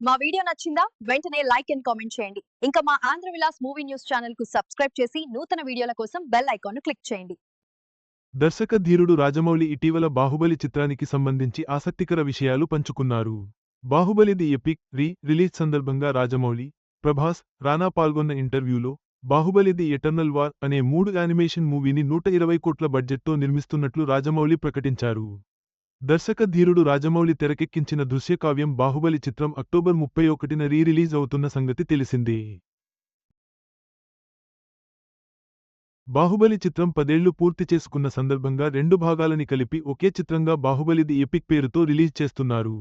మా వీడియో నచ్చిందా? వెంటనే లైక్ అండ్ కామెంట్ చేయండి. ఇంకా మా ఆంధ్ర విలాస్ మూవీ న్యూస్ ఛానల్కు సబ్స్క్రైబ్ చేసి నూతన వీడియోల కోసం బెల్ ఐకాన్ను క్లిక్ చేయండి. దర్శక ధీరుడు రాజమౌళి ఇటీవల బాహుబలి చిత్రానికి సంబంధించి ఆసక్తికర విషయాలు పంచుకున్నారు. Baahubali the epic re release సందర్భంగా రాజమౌళి ప్రభాస్ రానా పాల్గొన్న ఇంటర్వ్యూలో బాహుబలి ది ఎటర్నల్ వార్ అనే మూడు యానిమేషన్ మూవీని నూట ఇరవై కోట్ల బడ్జెట్తో నిర్మిస్తున్నట్లు రాజమౌళి ప్రకటించారు. దర్శక ధీరుడు రాజమౌళి తెరకెక్కించిన దృశ్యకావ్యం బాహుబలి చిత్రం అక్టోబర్ ముప్పై ఒకటిన రీరిలీజ్ అవుతున్న సంగతి తెలిసిందే. బాహుబలి చిత్రం పదేళ్ళు పూర్తి చేసుకున్న సందర్భంగా రెండు భాగాలని కలిపి ఒకే చిత్రంగా బాహుబలి ది ఎపిక్ పేరుతో రిలీజ్ చేస్తున్నారు.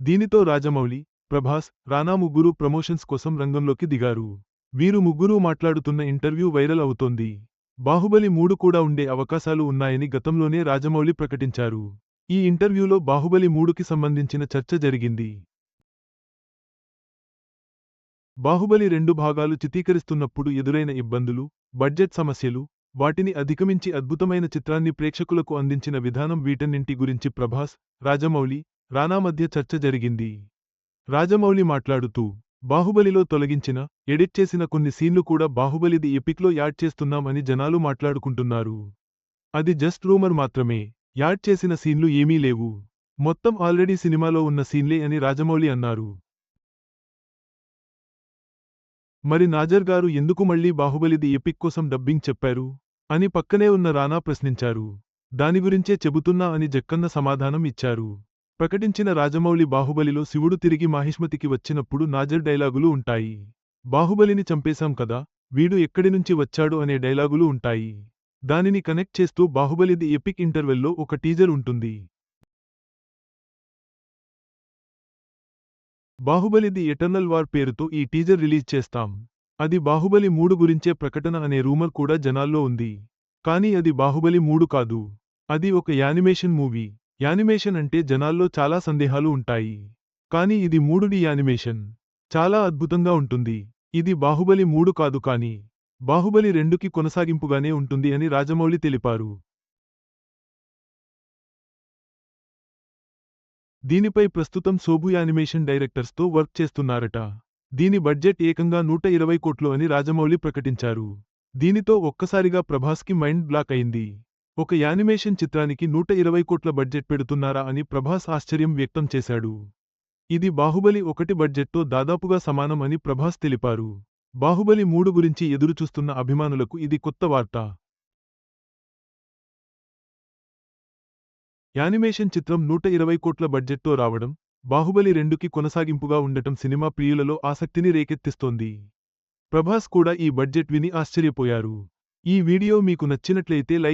దీనితో రాజమౌళి ప్రభాస్ రానా ముగ్గురు ప్రమోషన్స్ కోసం రంగంలోకి దిగారు. వీరు ముగ్గురూ మాట్లాడుతున్న ఇంటర్వ్యూ వైరల్ అవుతోంది. బాహుబలి మూడు కూడా ఉండే అవకాశాలు ఉన్నాయని గతంలోనే రాజమౌళి ప్రకటించారు. ఈ ఇంటర్వ్యూలో బాహుబలి మూడుకి సంబంధించిన చర్చ జరిగింది. బాహుబలి రెండు భాగాలు చిత్రీకరిస్తున్నప్పుడు ఎదురైన ఇబ్బందులు బడ్జెట్ సమస్యలు వాటిని అధిగమించి అద్భుతమైన చిత్రాన్ని ప్రేక్షకులకు అందించిన విధానం వీటన్నింటి గురించి ప్రభాస్ రాజమౌళి రానా మధ్య చర్చ జరిగింది. రాజమౌళి మాట్లాడుతూ బాహుబలిలో తొలగించిన ఎడిట్ చేసిన కొన్ని సీన్లు కూడా బాహుబలిది ఎపిక్లో యాడ్ చేస్తున్నామని జనాలు మాట్లాడుకుంటున్నారు. అది జస్ట్ రూమర్ మాత్రమే. యాడ్ చేసిన సీన్లు ఏమీ లేవు. మొత్తం ఆల్రెడీ సినిమాలో ఉన్న సీన్లే అని రాజమౌళి అన్నారు. మరి నాజర్ గారు ఎందుకు మళ్ళీ బాహుబలిది ఎపిక్ కోసం డబ్బింగ్ చెప్పారు? అని పక్కనే ఉన్న రానా ప్రశ్నించారు. దాని గురించే చెబుతున్నా అని జక్కన్న సమాధానం ఇచ్చారు. ప్రకటించిన రాజమౌళి బాహుబలిలో శివుడు తిరిగి మాహిష్మతికి వచ్చినప్పుడు నాజర్ డైలాగులు ఉంటాయి. బాహుబలిని చంపేశాం కదా వీడు ఎక్కడి నుంచి వచ్చాడు అనే డైలాగులు ఉంటాయి. దానిని కనెక్ట్ చేస్తూ బాహుబలిది ఎపిక్ ఇంటర్వెల్లో ఒక టీజర్ ఉంటుంది. బాహుబలి ది ఎటర్నల్ వార్ పేరుతో ఈ టీజర్ రిలీజ్ చేస్తాం. అది బాహుబలి మూడు గురించే ప్రకటన అనే రూమర్ కూడా జనాల్లో ఉంది. కానీ అది బాహుబలి మూడు కాదు. అది ఒక యానిమేషన్ మూవీ. యానిమేషన్ అంటే జనాల్లో చాలా సందేహాలు ఉంటాయి. కానీ ఇది మూడు డి యానిమేషన్. చాలా అద్భుతంగా ఉంటుంది. ఇది బాహుబలి మూడు కాదు కానీ బాహుబలి రెండుకి కొనసాగింపుగానే ఉంటుంది అని రాజమౌళి తెలిపారు. దీనిపై ప్రస్తుతం సోబు యానిమేషన్ డైరెక్టర్స్తో వర్క్ చేస్తున్నారట. దీని బడ్జెట్ ఏకంగా నూట ఇరవై కోట్లు అని రాజమౌళి ప్రకటించారు. దీనితో ఒక్కసారిగా ప్రభాస్కి మైండ్ బ్లాక్ అయింది. ఒక యానిమేషన్ చిత్రానికి నూట ఇరవై కోట్ల బడ్జెట్ పెడుతున్నారా అని ప్రభాస్ ఆశ్చర్యం వ్యక్తం చేశాడు. ఇది బాహుబలి ఒకటి బడ్జెట్తో దాదాపుగా సమానం అని ప్రభాస్ తెలిపారు. బాహుబలి మూడు గురించి ఎదురుచూస్తున్న అభిమానులకు ఇది కొత్త వార్త. యానిమేషన్ చిత్రం నూట ఇరవై కోట్ల బడ్జెట్తో రావడం బాహుబలి రెండుకి కొనసాగింపుగా ఉండటం సినిమా ప్రియులలో ఆసక్తిని రేకెత్తిస్తోంది. ప్రభాస్ కూడా ఈ బడ్జెట్ విని ఆశ్చర్యపోయారు. ఈ వీడియో మీకు నచ్చినట్లయితే లైక్